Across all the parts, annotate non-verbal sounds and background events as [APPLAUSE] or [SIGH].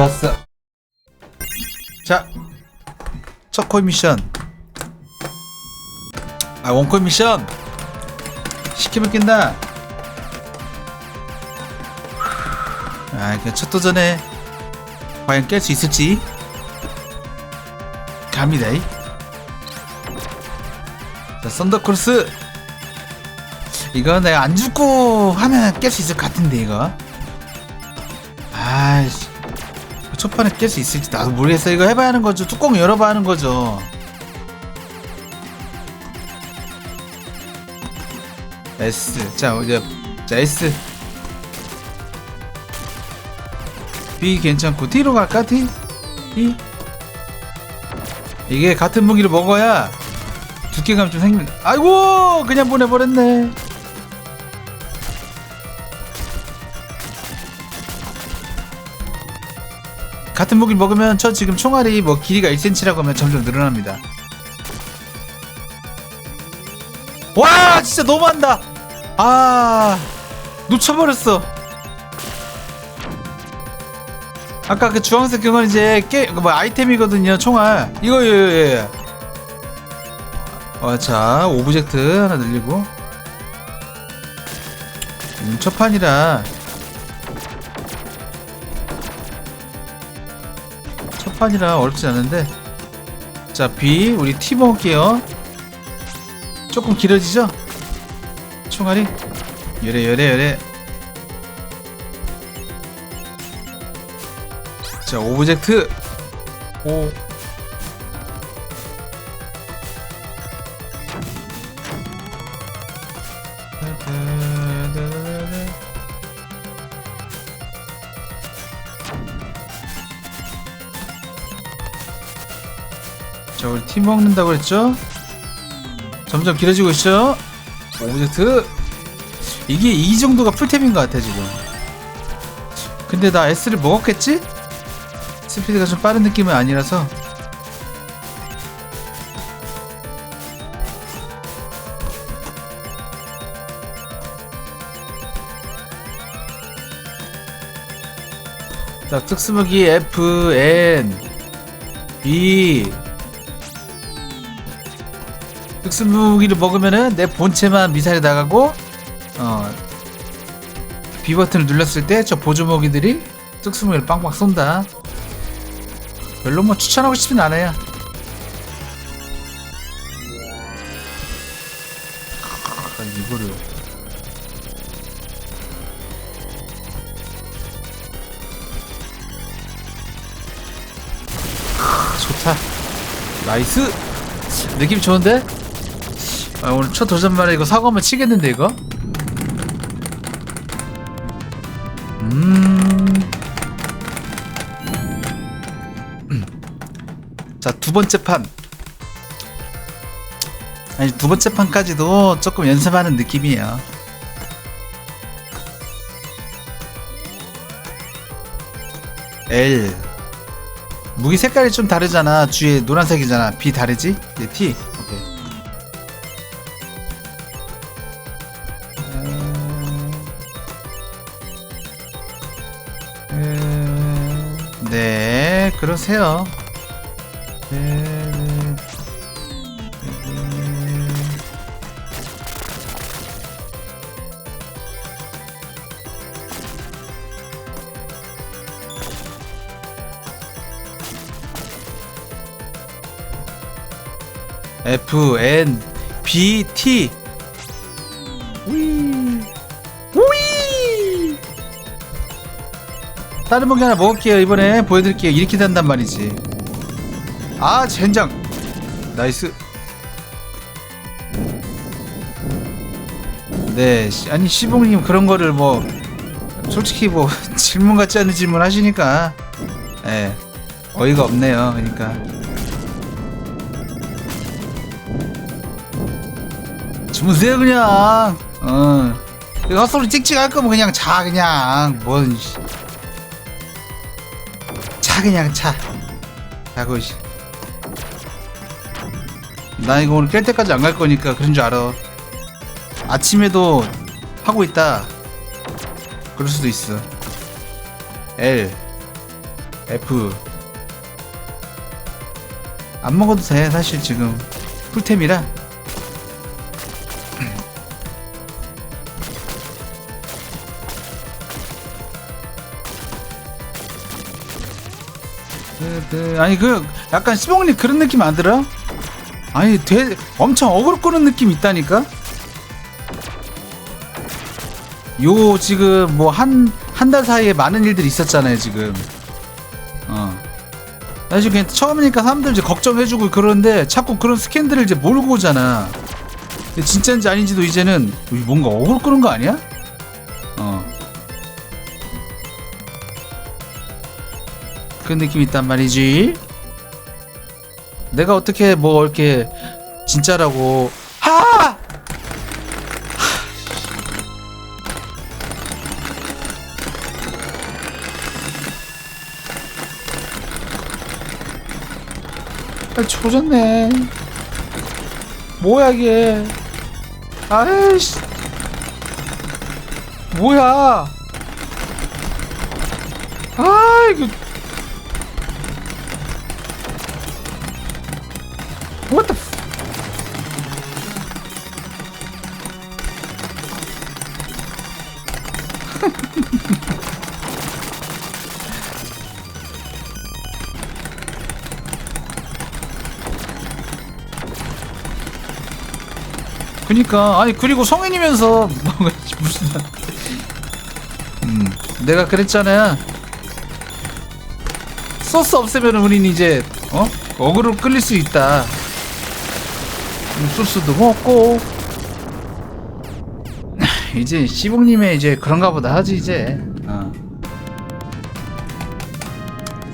좋았어. 자, 첫 코인 미션. 아, 원코인 미션. 시키면 깬다. 아, 그첫 도전에 과연 깰 수 있을지. 갑니다. 이. 자, 썬더크로스. 이거 내가 안 죽고 하면 깰 수 있을 것 같은데, 이거. 초판에 깰 수 있을지 나도 모르겠어. 이거 해봐야 하는 거죠. 뚜껑 열어봐야 하는 거죠. S. 자, 이제, 자, S. B 괜찮고, T로 갈까? T? T? 이게 같은 무기를 먹어야 두께감 좀 생긴, 아이고! 그냥 보내버렸네. 같은 무기를 먹으면 저 지금 총알이 뭐 길이가 1cm라고 하면 점점 늘어납니다. 와 진짜 너무한다. 아 놓쳐버렸어. 아까 그 주황색 그건 이제 깨, 그뭐 아이템이거든요 총알. 이거 예, 예. 어, 자 오브젝트 하나 늘리고. 음, 첫 판이라 첫 판이라 어렵지 않은데. 자 B 우리 T 먹을게요 조금 길어지죠? 총알이? 열애 열애 열애. 자 오브젝트. 오 팀 먹는다고 그랬죠? 점점 길어지고 있죠? 오브젝트 이게 이 정도가 풀템인 것 같아 지금 근데 나 S를 먹었겠지? 스피드가 좀 빠른 느낌은 아니라서 자 특수무기 F, N, B 특수 무기를 먹으면은 내 본체만 미사일이 나가고 어 B 버튼을 눌렀을 때 저 보조 무기들이 특수 무기를 빵빵 쏜다. 별로 뭐 추천하고 싶진 않아요. 아, 이거를 아, 좋다. 나이스. 느낌 좋은데? 아, 오늘 첫 도전만에 이거 한번 치겠는데 이거? 음. 자, 두 번째 판. 아니, 두 번째 판까지도 조금 연습하는 느낌이에요. L. 무기 색깔이 좀 다르잖아. 뒤에 노란색이잖아. B 다르지? 네, T. 네, 그러세요. 네, 네. 네. F N B T 다른 무기 하나 먹을게요. 이번에 보여드릴게요. 이렇게 된단 말이지. 아 젠장. 나이스. 네 시- 아니 시봉님 그런 거를 뭐 솔직히 뭐 [LAUGHS] 질문 같지 않은 질문 하시니까 예 어이가 없네요. 그러니까. 주무세요 그냥. 어. 이거 헛소리 찍찍 할 거면 그냥 자 그냥. 뭔 씨. 자 그냥 자 자고 씨. 나 이거 오늘 깰 때까지 안 갈 거니까 그런 줄 알아. 아침에도 하고 있다. 그럴 수도 있어. L F. 안 먹어도 돼 사실 지금. 풀템이라 그, 그, 아니 그 약간 시봉님 그런 느낌 안 들어? 아니 돼 엄청 어그로 끄는 느낌 있다니까? 요 지금 뭐 한 한 달 사이에 많은 일들이 있었잖아요 지금. 어. 사실 그냥 처음이니까 사람들 이제 걱정해주고 그러는데 자꾸 그런 스캔들을 이제 몰고 오잖아. 진짜인지 아닌지도 이제는 뭔가 어그로 끄는 거 아니야? 그런 느낌이 있단 말이지 내가 어떻게 뭐 이렇게 진짜라고 하! 아, 조졌네. 뭐야 이게? 아이씨. 뭐야? 아 이거. 그니까. 아니 그리고 성인이면서 [LAUGHS] 뭐, 무슨 음 내가 그랬잖아. 소스 없으면 우린 이제 어? 어그로 끌릴 수 있다. 음, 소스도 먹고. [LAUGHS] 이제 시봉님의 이제 그런가 보다 하지 이제. 어.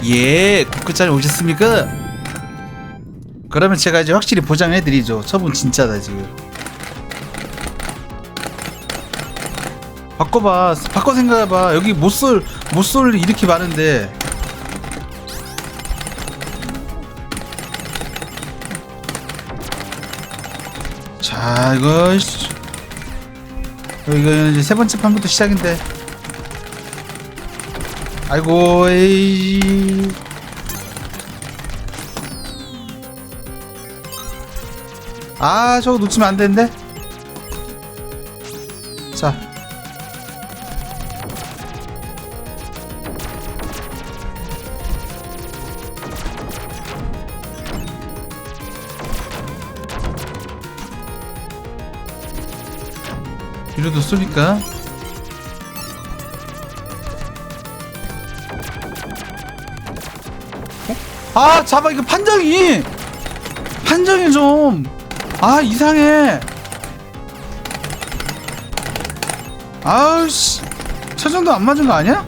예 국크짜리 오셨습니까? 그러면 제가 이제 확실히 보장해드리죠. 저분 진짜다 지금 바꿔봐. 바꿔 생각해봐. 여기 못 쏠 못쏠 이렇게 많은데. 자 이거 씨. 이거 이제 세 번째 판부터 시작인데. 아이고 에이. 아 저거 놓치면 안 되는데 뒤로도 쏘니까? 어? 아 잡아 이거 판정이! 판정이 좀! 아 이상해! 아우씨 최정도 안 맞은 거 아니야?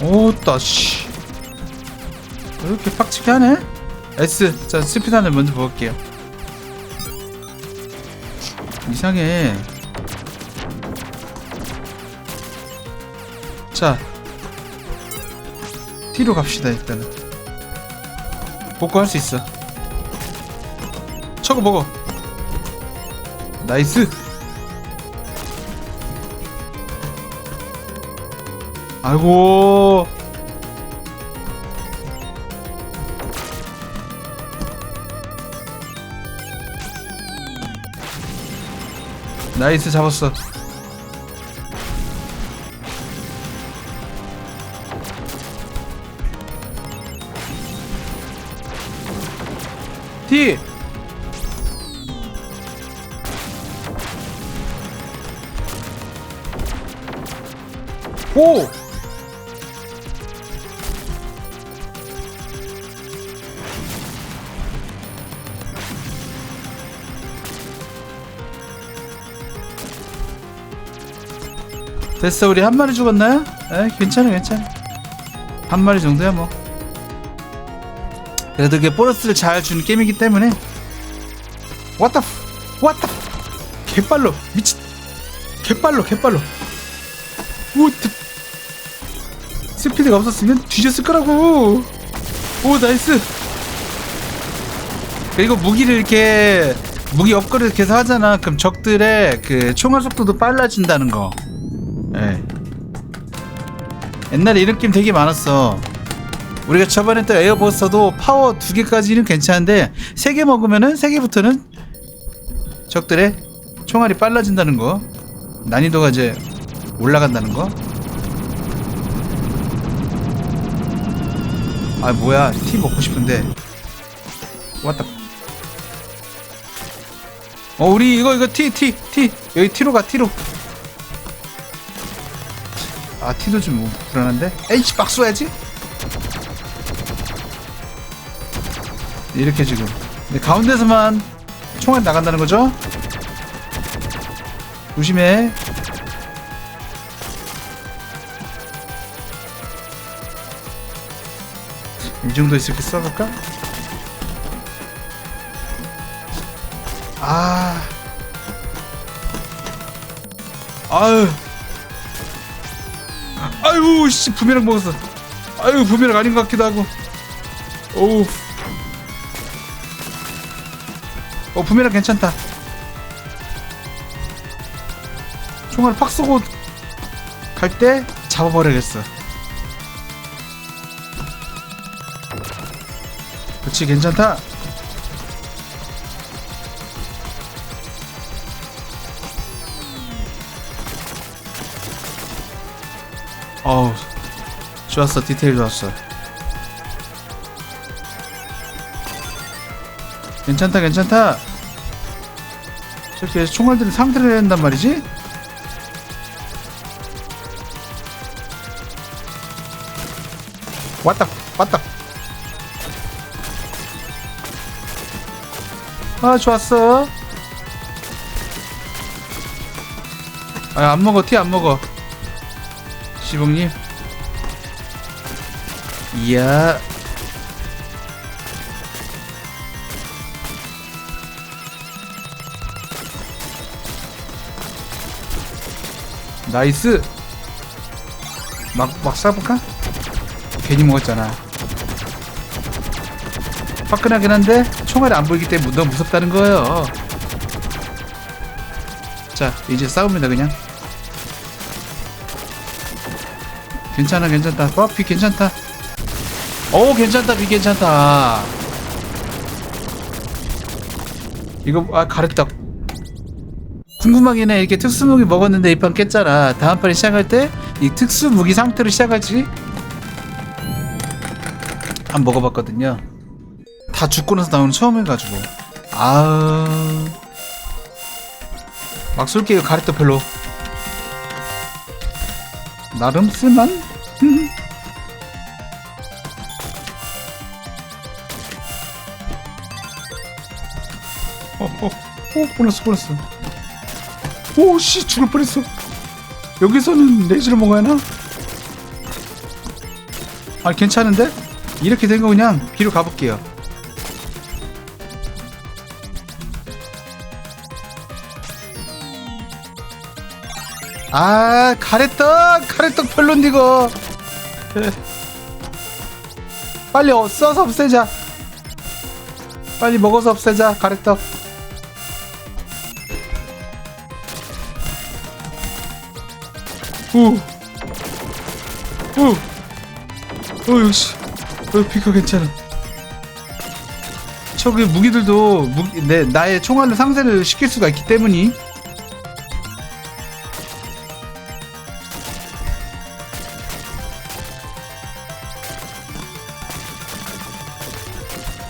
오따 씨. 왜 이렇게 빡치게 하네? S 자 스피드한을 먼저 볼게요 이상해. 자, T로 갑시다 일단은. 복구할 수 있어. 저거 먹어. 나이스. 아이고. 나이스 잡았어. T. 오. 됐어 우리 한 마리 죽었나요? 에? 괜찮아 괜찮아. 한 마리 정도야 뭐. 그래도 이게 보너스를 잘 주는 게임이기 때문에. The f- 개빨로 미친. 개빨로 개빨로. 오 드- 스피드가 없었으면 뒤졌을 거라고. 오 나이스. 그리고 무기를 이렇게 무기 업그레이드 계속 하잖아. 그럼 적들의 그 총알 속도도 빨라진다는 거. 예. 옛날에 이런 게임 되게 많았어 우리가 또 에어버스터도 파워 두 개까지는 괜찮은데 세 개 먹으면은 세 개부터는 적들의 총알이 빨라진다는 거 난이도가 이제 올라간다는 거. 아 뭐야 티 먹고 싶은데 왔다. 어 우리 이거 이거 티 티 티 여기 티로 가 티로. 아 티도 좀 불안한데. 에이씨 막 쏘야지. 이렇게 지금. 근데 가운데서만 총알 나간다는 거죠? 조심해. 이 정도 있을게 써볼까? 아. 아유. 아유, 씨, 부메랑 먹었어. 아유, 부메랑 아닌 것 같기도 하고. 오우. 어, 부메랑 괜찮다. 총알을 팍 쏘고 갈 때 잡아버려야겠어. 그렇지 괜찮다. 어우 좋았어 디테일 좋았어. 괜찮다 괜찮다. 저렇게 총알들이 상태를 해야 한단 말이지? 왔다 왔다 아 좋았어 아 안 먹어 티 안 먹어 시봉님. 이야. 나이스. 막, 막 쏴볼까? 괜히 먹었잖아. 화끈하긴 한데 총알이 안 보이기 때문에 너무 무섭다는 거예요. 자 이제 싸웁니다 그냥 괜찮아 괜찮다. 어, 비 괜찮다. 오 괜찮다 비 괜찮다. 이거 아 가랬다 궁금하긴 해. 이렇게 특수무기 먹었는데 이 판 깼잖아. 다음 판에 시작할 때 이 특수무기 상태로 시작할지. 안 먹어봤거든요. 다 죽고 나서 나오는 처음 해가지고. 아... 막 쏠게요 가래떡 별로 나름 쓸만? 어, 어, 어, 보냈어, 보냈어. 오, 씨, 죽을 뻔했어. 여기서는 레이즈를 먹어야 하나? 아, 괜찮은데? 이렇게 된 거 그냥 비로 가볼게요. 아, 가래떡! 가래떡. 에. 빨리 어, 써서 없애자. 빨리 먹어서 없애자, 가래떡. 오. 오. 어, 역시. 어, 피가 괜찮아. 저기 무기들도 무기, 내, 나의 총알로 상세를 시킬 수가 있기 때문이.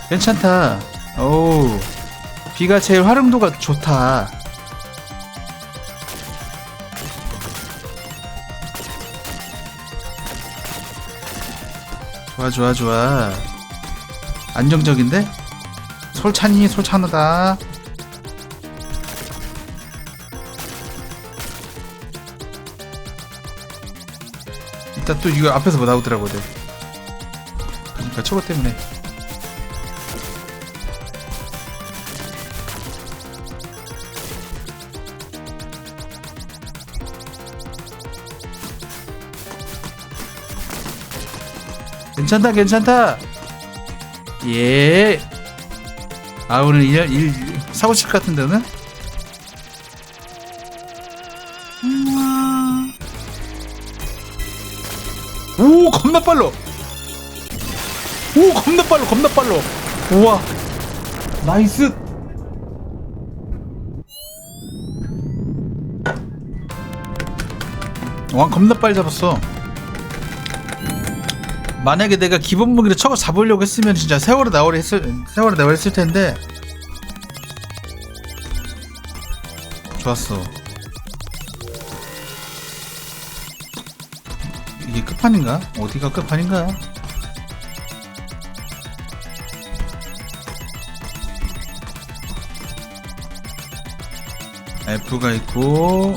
괜찮다. 오. 비가 제일 활용도가 좋다. 좋아 좋아 좋아 안정적인데? 솔찬이 솔찬하다 일단 또 이거 앞에서 뭐 나오더라고 요 그러니까 저거 때문에 괜찮다 괜찮다. 예. 아 오늘 일, 일 사고 칠 것 같은데 오늘? 오 겁나 빨라. 오 겁나 빨라 겁나 빨라. 우와. 나이스. 와 겁나 빨리 잡았어 만약에 내가 기본 무기를 쳐고 잡으려고 했으면 진짜 세월을 나오리 했을 세월을 나오리 했을 텐데 좋았어 이게 끝판인가? 어디가 끝판인가? F가 있고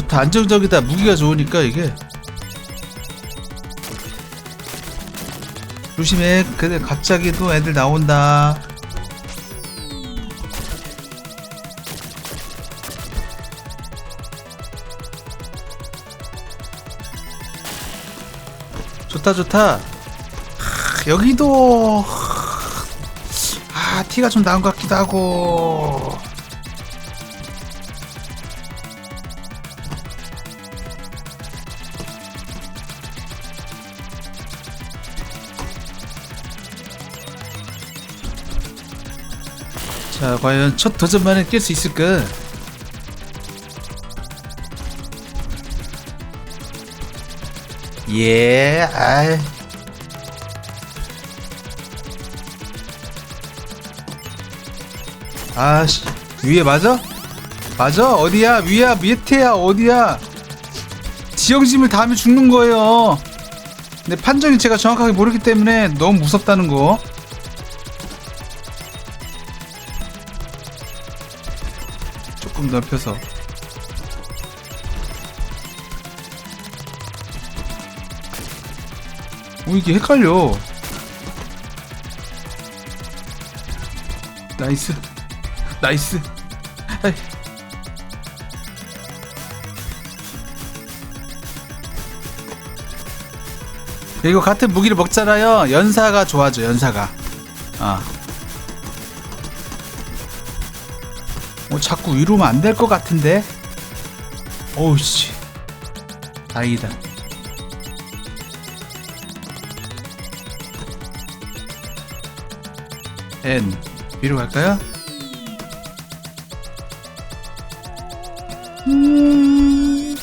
좋다. 안정적이다. 무기가 좋으니까 이게. 조심해. 근데 갑자기 또 애들 나온다. 좋다 좋다. 하, 여기도. 아 티가 좀 나은 것 같기도 하고 자 과연 첫 도전만에 깰 수 있을까? 예 아이. 아씨 위에 맞아? 맞아? 어디야? 위야? 밑에야? 어디야? 지형심을 다 하면 죽는 거예요. 근데 판정이 제가 정확하게 모르기 때문에 너무 무섭다는 거 조금 넓혀서. 오 이게 헷갈려. 나이스. 나이스. 아이. 그리고 같은 무기를 먹잖아요. 연사가 좋아져 연사가. 아 자꾸 위로 오면 안 될 것 같은데. 오우씨. 다행이다. N 위로 갈까요? 음...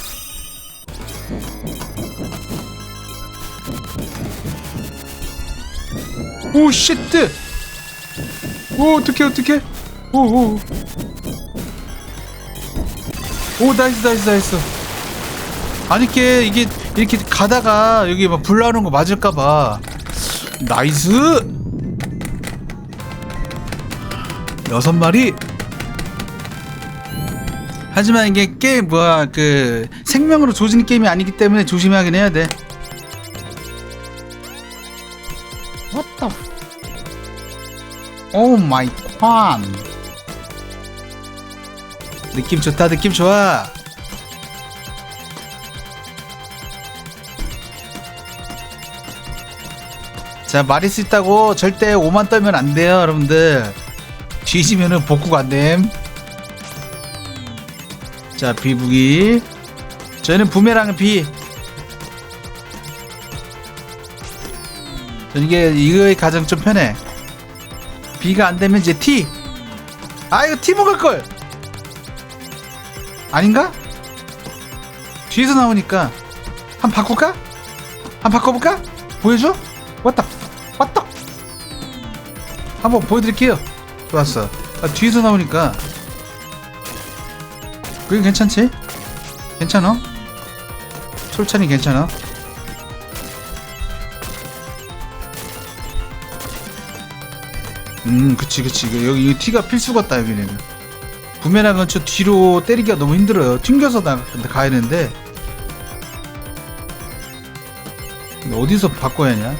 오 쉣트! 오 어떡해 어떡해? 오오 오 나이스 나이스 나이스. 아니 이게 이게 이렇게 가다가 여기 막 불 나오는 거 맞을까봐. 나이스! 여섯 마리? 하지만 이게 게임 뭐야 그 생명으로 조지는 게임이 아니기 때문에 조심하긴 해야 돼. What the 오 마이 관 느낌 좋다 느낌 좋아. 자 말일 수 있다고 절대 오만 떨면 안 돼요 여러분들. 뒤지면은 복구가 안됨 자 비무기. 저희는 부메랑은 비. 전 이게 이거의 가장 좀 편해. 비가 안 되면 이제 티. 아 이거 티 먹을 걸. 아닌가? 뒤에서 나오니까 한 바꿀까? 한 바꿔볼까? 보여줘? 왔다 왔다. 한번 보여드릴게요. 좋았어. 아, 뒤에서 나오니까 그게 괜찮지? 괜찮아? 솔찬이 괜찮아? 음 그치 그치 여기 이 티가 필수 같다 여기는 부메랑은 저 뒤로 때리기가 너무 힘들어요 튕겨서 나 가야 되는데 어디서 바꿔야 하냐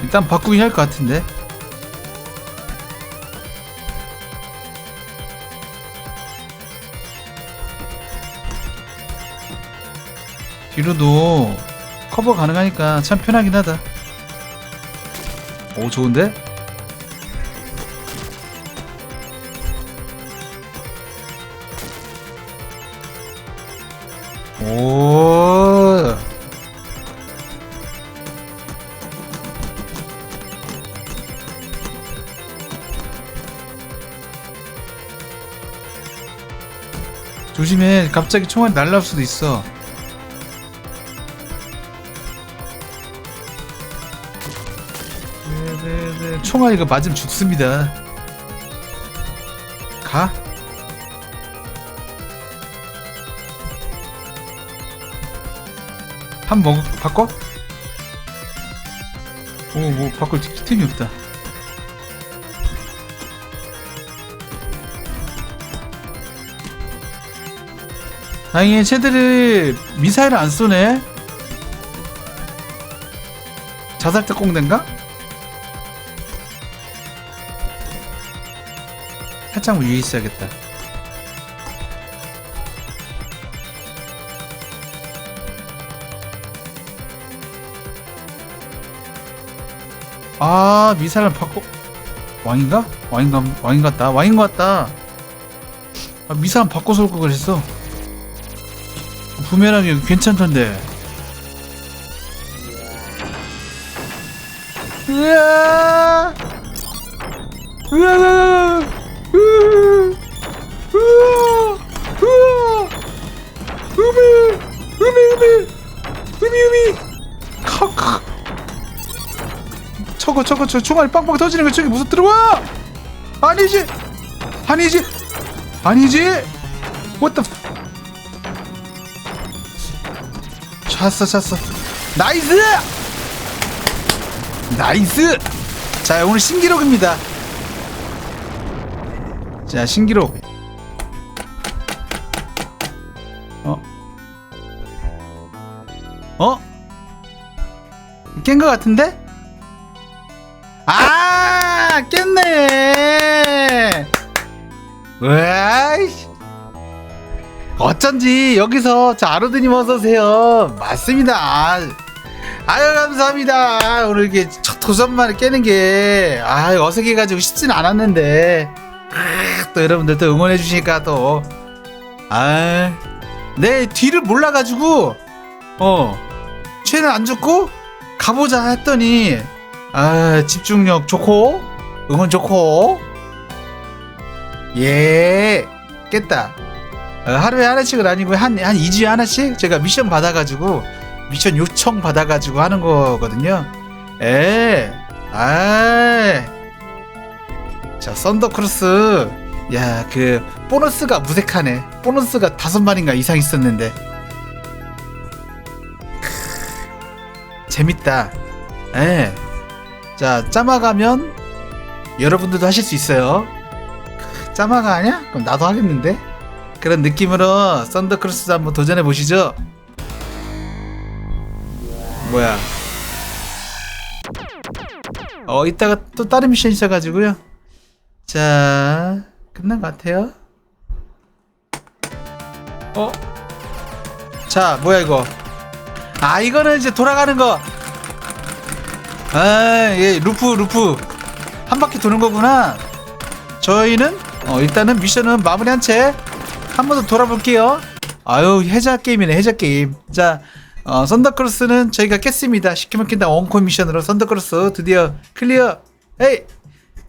일단 바꾸긴 할 것 같은데 뒤로도 커버 가능하니까 참 편하긴 하다. 오 좋은데? 조심해. 갑자기 총알이 날라올 수도 있어. 네네네. 총알 이거 맞으면 죽습니다. 가. 한번 먹, 바꿔? 오, 뭐, 바꿀 티- 템이 없다. 다행히 쟤들이 미사일을 안 쏘네. 자살 특공대인가? 살짝 위에 있어야겠다. 아 미사일 바꿔 왕인가? 왕인가 왕인 같다 왕인 것 같다. 아, 미사일 바꿔서 올걸 그랬어. 부메랑이 괜찮던데. 으아! 으아! 으아! 으아! 으아! 으미! 으미 으미! 으미 으미! 카크! 저거 저거 저 총알 빵빵 터지는 거 저기 무슨 들어와? 아니지! 아니지! 아니지! What the 찼어 찼어. 나이스! 나이스! 자 오늘 신기록입니다. 자 신기록. 어? 어? 깬거 같은데? 아 깼네! 와이씨 어쩐지 여기서 자 아로드님 어서 오세요. 맞습니다. 아, 아유 감사합니다. 오늘 이게 첫 도전만에 깨는 게 아, 어색해가지고 쉽진 않았는데 아, 또 여러분들 또 응원해 주시니까 또 아, 내 뒤를 몰라가지고 어 최는 안 죽고 가보자 했더니 아 집중력 좋고 응원 좋고 예 깼다. 어, 하루에 하나씩은 아니고 한, 한 2주에 하나씩 제가 미션 받아가지고 미션 요청 받아가지고 하는 거거든요. 에, 아, 자 썬더크루스, 야 그 보너스가 무색하네. 보너스가 다섯 마리인가 이상 있었는데 크, 재밌다. 에, 자 짜마가면 여러분들도 하실 수 있어요. 크, 짜마가 아니야? 그럼 나도 하겠는데? 그런 느낌으로 썬더크루스도 한번 도전해 보시죠. 뭐야? 어 이따가 또 다른 미션 있어가지고요. 자 끝난 것 같아요. 어? 자 뭐야 이거? 아 이거는 이제 돌아가는 거. 아예 루프 루프 한 바퀴 도는 거구나. 저희는 어 일단은 미션은 마무리한 채 한 번 더 돌아볼게요. 아유 해자 게임이네 해자 게임. 자 어, 썬더크로스는 저희가 깼습니다. 시키면 깬다 원코 미션으로 썬더크로스 드디어 클리어. 에이